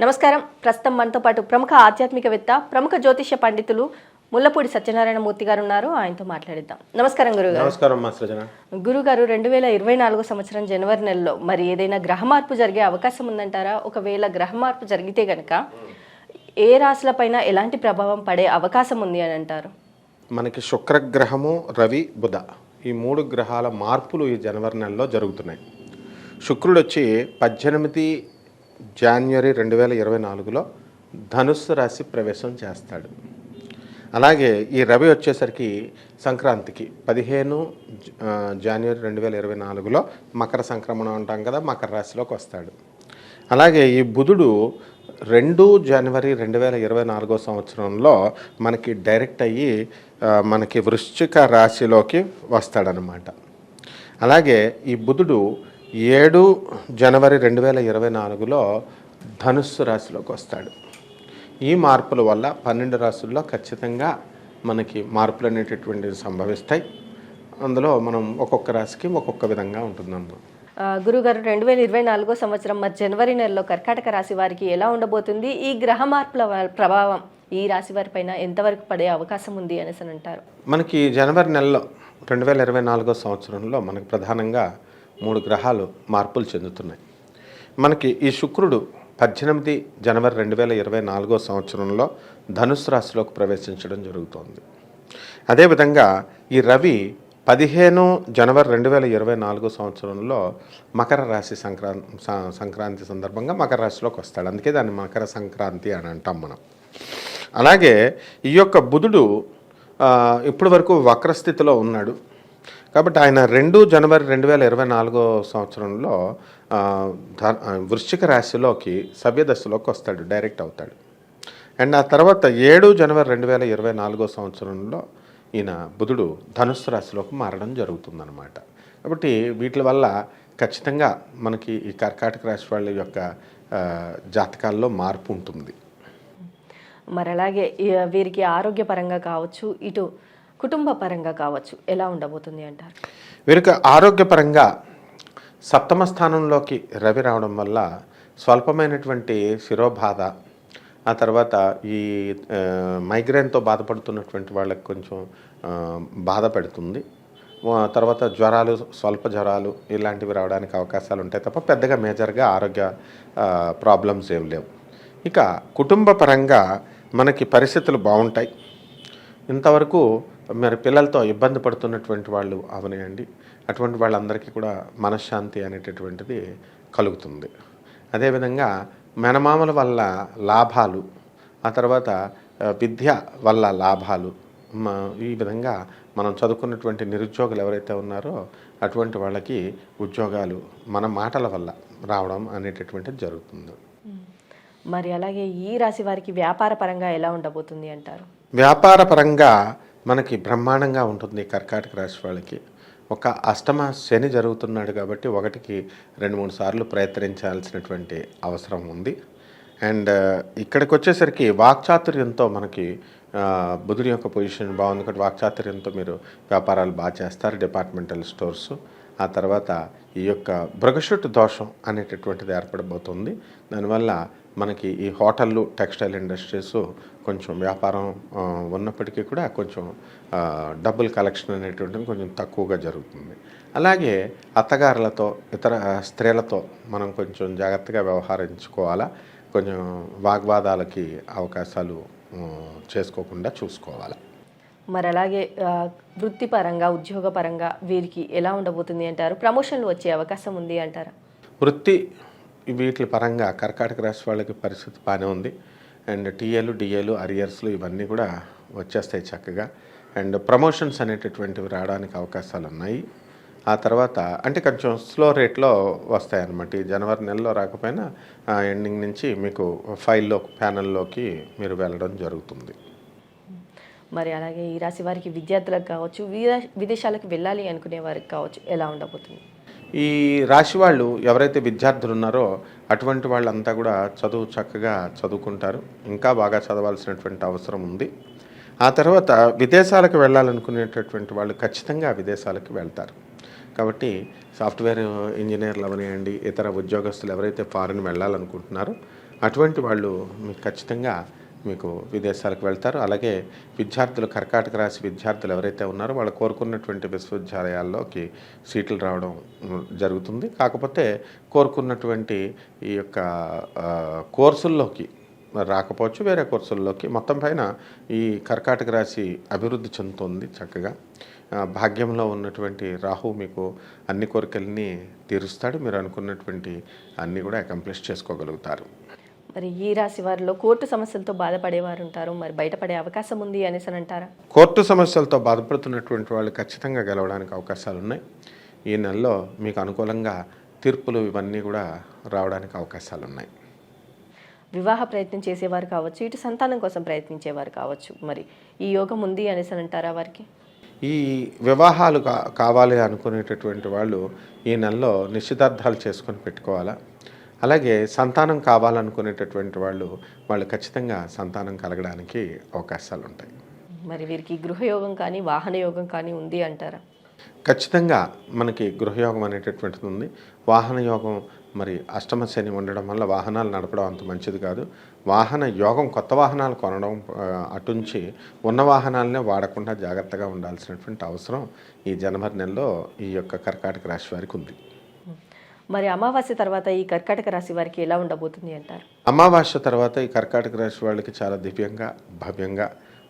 నమస్కారం. ప్రస్తుతం మనతో పాటు ప్రముఖ ఆధ్యాత్మికవేత్త ప్రముఖ జ్యోతిష్య పండితులు ముల్లపూడి సత్యనారాయణ మూర్తి గారు ఉన్నారు. ఆయనతో మాట్లాడిద్దాం. నమస్కారం గురుగారు. నమస్కారం గురుగారు రెండు వేల ఇరవై నాలుగో సంవత్సరం జనవరి నెలలో మరి ఏదైనా గ్రహ మార్పు జరిగే అవకాశం ఉందంటారా? ఒకవేళ గ్రహ మార్పు జరిగితే గనక ఏ రాశులపైన ఎలాంటి ప్రభావం పడే అవకాశం ఉంది అని అంటారు? మనకి శుక్రగ్రహము రవి బుధ ఈ మూడు గ్రహాల మార్పులు ఈ జనవరి నెలలో జరుగుతున్నాయి. శుక్రుడు వచ్చి పద్దెనిమిది జాన్వరి రెండు వేల ఇరవై నాలుగులో ధనుస్సు రాశి ప్రవేశం చేస్తాడు. అలాగే ఈ రవి వచ్చేసరికి సంక్రాంతికి పదిహేను జ- జనవరి రెండు వేల ఇరవై నాలుగులో మకర సంక్రమణం అంటాం కదా మకర రాశిలోకి వస్తాడు. అలాగే ఈ బుధుడు రెండు జనవరి రెండు వేల ఇరవై నాలుగో సంవత్సరంలో మనకి డైరెక్ట్ అయ్యి మనకి వృశ్చిక రాశిలోకి వస్తాడనమాట. అలాగే ఈ బుధుడు ఏడు జనవరి రెండు వేల ఇరవై నాలుగులో ధనుస్సు రాశిలోకి వస్తాడు. ఈ మార్పుల వల్ల పన్నెండు రాశుల్లో ఖచ్చితంగా మనకి మార్పులు అనేటటువంటివి సంభవిస్తాయి. అందులో మనం ఒక్కొక్క రాశికి ఒక్కొక్క విధంగా ఉంటుందన్నమాట గురుగారు రెండు వేల ఇరవై నాలుగో సంవత్సరం మరి జనవరి నెలలో కర్కాటక రాశి వారికి ఎలా ఉండబోతుంది? ఈ గ్రహ మార్పుల ప్రభావం ఈ రాశి వారి పైన ఎంతవరకు పడే అవకాశం ఉంది అనేసి అని అంటారు. మనకి జనవరి నెలలో రెండు వేల ఇరవై నాలుగో సంవత్సరంలో మనకి ప్రధానంగా మూడు గ్రహాలు మార్పులు చెందుతున్నాయి. మనకి ఈ శుక్రుడు పద్దెనిమిది జనవరి రెండు వేల ఇరవై నాలుగో సంవత్సరంలో ధనుసు రాశిలోకి ప్రవేశించడం జరుగుతోంది. అదేవిధంగా ఈ రవి పదిహేను జనవరి రెండు వేల ఇరవై నాలుగో సంవత్సరంలో మకర రాశి సంక్రాంతి సంక్రాంతి సందర్భంగా మకర రాశిలోకి వస్తాడు. అందుకే దాన్ని మకర సంక్రాంతి అని అంటాం మనం. అలాగే ఈ యొక్క బుధుడు ఇప్పటి వరకు వక్రస్థితిలో ఉన్నాడు. కాబట్టి ఆయన రెండు జనవరి రెండు వేల ఇరవై నాలుగో సంవత్సరంలో వృశ్చిక రాశిలోకి సవ్యదశలోకి వస్తాడు డైరెక్ట్ అవుతాడు. అండ్ ఆ తర్వాత ఏడు జనవరి రెండు వేల ఇరవై నాలుగో సంవత్సరంలో ఈయన బుధుడు ధనుస్సు రాశిలోకి మారడం జరుగుతుందన్నమాట. కాబట్టి వీటి వల్ల ఖచ్చితంగా మనకి ఈ కర్కాటక రాశి వాళ్ళ యొక్క జాతకాల్లో మార్పు ఉంటుంది. మరి అలాగే వీరికి ఆరోగ్యపరంగా కావచ్చు ఇటు కుటుంబ పరంగా కావచ్చు. ఎలా ఉండబోతుంది అంటారు? వీరికి ఆరోగ్యపరంగా సప్తమ స్థానంలోకి రవి రావడం వల్ల స్వల్పమైనటువంటి శిరోబాధ ఆ తర్వాత ఈ మైగ్రేన్తో బాధపడుతున్నటువంటి వాళ్ళకి కొంచెం బాధ పెడుతుంది. తర్వాత జ్వరాలు స్వల్ప జ్వరాలు ఇలాంటివి రావడానికి అవకాశాలు ఉంటాయి తప్ప పెద్దగా మేజర్గా ఆరోగ్య ప్రాబ్లమ్స్ ఏం లేవు. ఇక కుటుంబ పరంగా మనకి పరిస్థితులు బాగుంటాయి. ఇంతవరకు మరి పిల్లలతో ఇబ్బంది పడుతున్నటువంటి వాళ్ళు అవనేయండి అటువంటి వాళ్ళందరికీ కూడా మనశ్శాంతి అనేటటువంటిది కలుగుతుంది. అదేవిధంగా మెనమామల వల్ల లాభాలు ఆ తర్వాత విద్య వల్ల లాభాలు ఈ విధంగా మనం చదువుకున్నటువంటి నిరుద్యోగులు ఎవరైతే ఉన్నారో అటువంటి వాళ్ళకి ఉద్యోగాలు మన మాటల వల్ల రావడం అనేటటువంటిది జరుగుతుంది. మరి అలాగే ఈ రాశి వారికి వ్యాపార పరంగా ఎలా ఉండబోతుంది అంటారు? వ్యాపార పరంగా మనకి బ్రహ్మాండంగా ఉంటుంది కర్కాటక రాశి వాళ్ళకి. ఒక అష్టమ శని జరుగుతున్నాడు కాబట్టి ఒకటికి రెండు మూడు సార్లు ప్రయత్నించాల్సినటువంటి అవసరం ఉంది. అండ్ ఇక్కడికి వచ్చేసరికి వాక్చాతుర్యంతో మనకి ఆ, బుధుని యొక్క పొజిషన్ బాగుంది కాబట్టి వాక్చాతుర్యంతో మీరు వ్యాపారాలు బాగా చేస్తారు డిపార్ట్మెంటల్ స్టోర్స్. ఆ తర్వాత ఈ యొక్క భృగషుట్ దోషం అనేటటువంటిది ఏర్పడబోతుంది. దానివల్ల మనకి ఈ హోటళ్ళు టెక్స్టైల్ ఇండస్ట్రీస్ కొంచెం వ్యాపారం ఉన్నప్పటికీ కూడా కొంచెం డబ్బుల్ కలెక్షన్ అనేటువంటిది కొంచెం తక్కువగా జరుగుతుంది. అలాగే అత్తగారులతో ఇతర స్త్రీలతో మనం కొంచెం జాగ్రత్తగా వ్యవహరించుకోవాలా? కొంచెం వాగ్వాదాలకి అవకాశాలు చేసుకోకుండా చూసుకోవాలి? మరి అలాగే వృత్తిపరంగా ఉద్యోగపరంగా వీరికి ఎలా ఉండబోతుంది అంటారు? ప్రమోషన్లు వచ్చే అవకాశం ఉంది అంటారా? వృత్తి వీటి పరంగా కర్కాటక రాశి వాళ్ళకి పరిస్థితి బాగానే ఉంది. అండ్ టీఏలు డిఏలు అరియర్స్లు ఇవన్నీ కూడా వచ్చేస్తాయి చక్కగా. అండ్ ప్రమోషన్స్ అనేటటువంటివి రావడానికి అవకాశాలు ఉన్నాయి. ఆ తర్వాత అంటే కొంచెం స్లో రేట్లో వస్తాయన్నమాట. ఈ జనవరి నెలలో రాకపోయినా ఎండింగ్ నుంచి మీకు ఫైల్లో ప్యానల్లోకి మీరు వెళ్ళడం జరుగుతుంది. మరి అలాగే ఈ రాశి వారికి విద్యార్థులకు కావచ్చు విదేశాలకు వెళ్ళాలి అనుకునే వారికి కావచ్చు ఎలా ఉండబోతుంది? ఈ రాశి వాళ్ళు ఎవరైతే విద్యార్థులు ఉన్నారో అటువంటి వాళ్ళంతా కూడా చదువు చక్కగా చదువుకుంటారు. ఇంకా బాగా చదవాల్సినటువంటి అవసరం ఉంది. ఆ తర్వాత విదేశాలకు వెళ్ళాలనుకునేటటువంటి వాళ్ళు ఖచ్చితంగా విదేశాలకు వెళ్తారు. కాబట్టి సాఫ్ట్వేర్ ఇంజనీర్లు అవనివ్వండి ఇతర ఉద్యోగస్తులు ఎవరైతే ఫారిన్ వెళ్ళాలనుకుంటున్నారో అటువంటి వాళ్ళు మీకు ఖచ్చితంగా మీకు విదేశాలకు వెళ్తారు. అలాగే విద్యార్థులు కర్కాటక రాశి విద్యార్థులు ఎవరైతే ఉన్నారో వాళ్ళు కోరుకున్నటువంటి విశ్వవిద్యాలయాల్లోకి సీట్లు రావడం జరుగుతుంది. కాకపోతే కోరుకున్నటువంటి ఈ యొక్క కోర్సుల్లోకి రాకపోవచ్చు. వేరే కోర్సుల్లోకి మొత్తం పైన ఈ కర్కాటక రాశి అభివృద్ధి చెందుతుంది చక్కగా. భాగ్యంలో ఉన్నటువంటి రాహు మీకు అన్ని కోరికల్ని తీరుస్తాడు. మీరు అనుకున్నటువంటి అన్నీ కూడా అకంప్లిష్ చేసుకోగలుగుతారు. మరి ఈ రాశి వారిలో కోర్టు సమస్యలతో బాధపడేవారు ఉంటారు మరి బయటపడే అవకాశం ఉంది అనేసి అని అంటారా కోర్టు సమస్యలతో బాధపడుతున్నటువంటి వాళ్ళు ఖచ్చితంగా గెలవడానికి అవకాశాలు ఉన్నాయి ఈ నెలలో మీకు అనుకూలంగా తీర్పులు ఇవన్నీ కూడా రావడానికి అవకాశాలు ఉన్నాయి వివాహ ప్రయత్నం చేసేవారు కావచ్చు ఇటు సంతానం కోసం ప్రయత్నించేవారు కావచ్చు. మరి ఈ యోగం ఉంది అనేసి అని అంటారా వారికి? ఈ వివాహాలు కావాలి అనుకునేటటువంటి వాళ్ళు ఈ నెలలో నిశ్చితార్థాలు చేసుకొని పెట్టుకోవాలా? అలాగే సంతానం కావాలనుకునేటటువంటి వాళ్ళు వాళ్ళు ఖచ్చితంగా సంతానం కలగడానికి అవకాశాలు ఉంటాయి. మరి వీరికి గృహయోగం కానీ వాహన యోగం కానీ ఉంది అంటారా? ఖచ్చితంగా మనకి గృహయోగం అనేటటువంటిది ఉంది. వాహన యోగం మరి అష్టమ శని ఉండడం వల్ల వాహనాలు నడపడం అంత మంచిది కాదు. వాహన యోగం కొత్త వాహనాలు కొనడం అటుంచి ఉన్న వాహనాలనే వాడకుండా జాగ్రత్తగా ఉండాల్సినటువంటి అవసరం ఈ జనవరి నెలలో ఈ యొక్క కర్కాటక రాశి వారికి ఉంది. మరి అమావాస్య తర్వాత ఈ కర్కాటక రాశి వారికి ఎలా ఉండబోతుంది అంటారు? అమావాస్య తర్వాత ఈ కర్కాటక రాశి వాళ్ళకి చాలా దివ్యంగా భవ్యంగా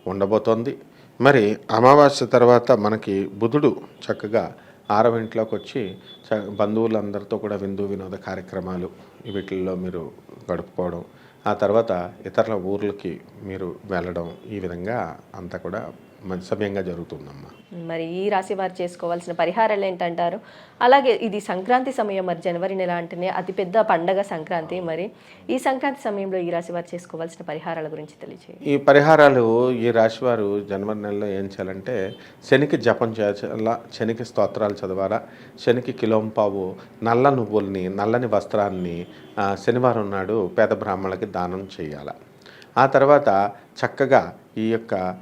ఉండబోతోంది. మరి అమావాస్య తర్వాత మనకి బుధుడు చక్కగా ఆరవ ఇంట్లోకి వచ్చి చ- బంధువులందరితో కూడా విందు వినోద కార్యక్రమాలు వీటిల్లో మీరు గడుపుకోవడం ఆ తర్వాత ఇతరుల ఊర్లకి మీరు వెళ్ళడం ఈ విధంగా అంతా కూడా సమయంగా జరుగుతుందమ్మా. మరి ఈ రాశి వారు చేసుకోవాల్సిన పరిహారాలు ఏంటంటారు? అలాగే ఇది సంక్రాంతి సమయం మరి జనవరి నెల అంటేనే అతిపెద్ద పండగ సంక్రాంతి మరి. ఈ సంక్రాంతి సమయంలో ఈ రాశి వారు చేసుకోవాల్సిన పరిహారాల గురించి తెలియచేయండి. ఈ పరిహారాలు ఈ రాశివారు జనవరి నెలలో ఏం చేయాలంటే శనికి జపం చేయాలా శనికి స్తోత్రాలు చదవాలా శనికి కిలోంపావు నల్ల నువ్వుల్ని నల్లని వస్త్రాన్ని శనివారం నాడు పేద బ్రాహ్మణులకి దానం చేయాల. ఆ తర్వాత చక్కగా ఈ యొక్క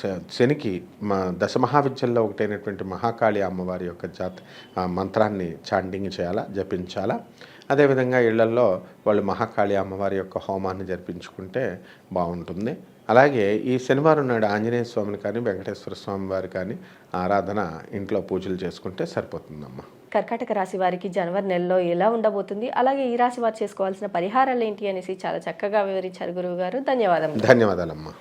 శ- శనికి మా దశమహావిద్యల్లో ఒకటైనటువంటి మహాకాళి అమ్మవారి యొక్క జాత మంత్రాన్ని చాండింగ్ చేయాలా జపించాలా. అదేవిధంగా ఇళ్ళల్లో వాళ్ళు మహాకాళి అమ్మవారి యొక్క హోమాన్ని జరిపించుకుంటే బాగుంటుంది. అలాగే ఈ శనివారం నాడు ఆంజనేయ స్వామిని కానీ వెంకటేశ్వర స్వామి వారి కానీ ఆరాధన ఇంట్లో పూజలు చేసుకుంటే సరిపోతుందమ్మా. కర్కాటక రాశి వారికి జనవరి నెలలో ఎలా ఉండబోతుంది? అలాగే ఈ రాశి వారు చేసుకోవాల్సిన పరిహారాలు ఏంటి అనేసి చాలా చక్కగా వివరించారు గురువు గారు ధన్యవాదం ధన్యవాదాలమ్మా.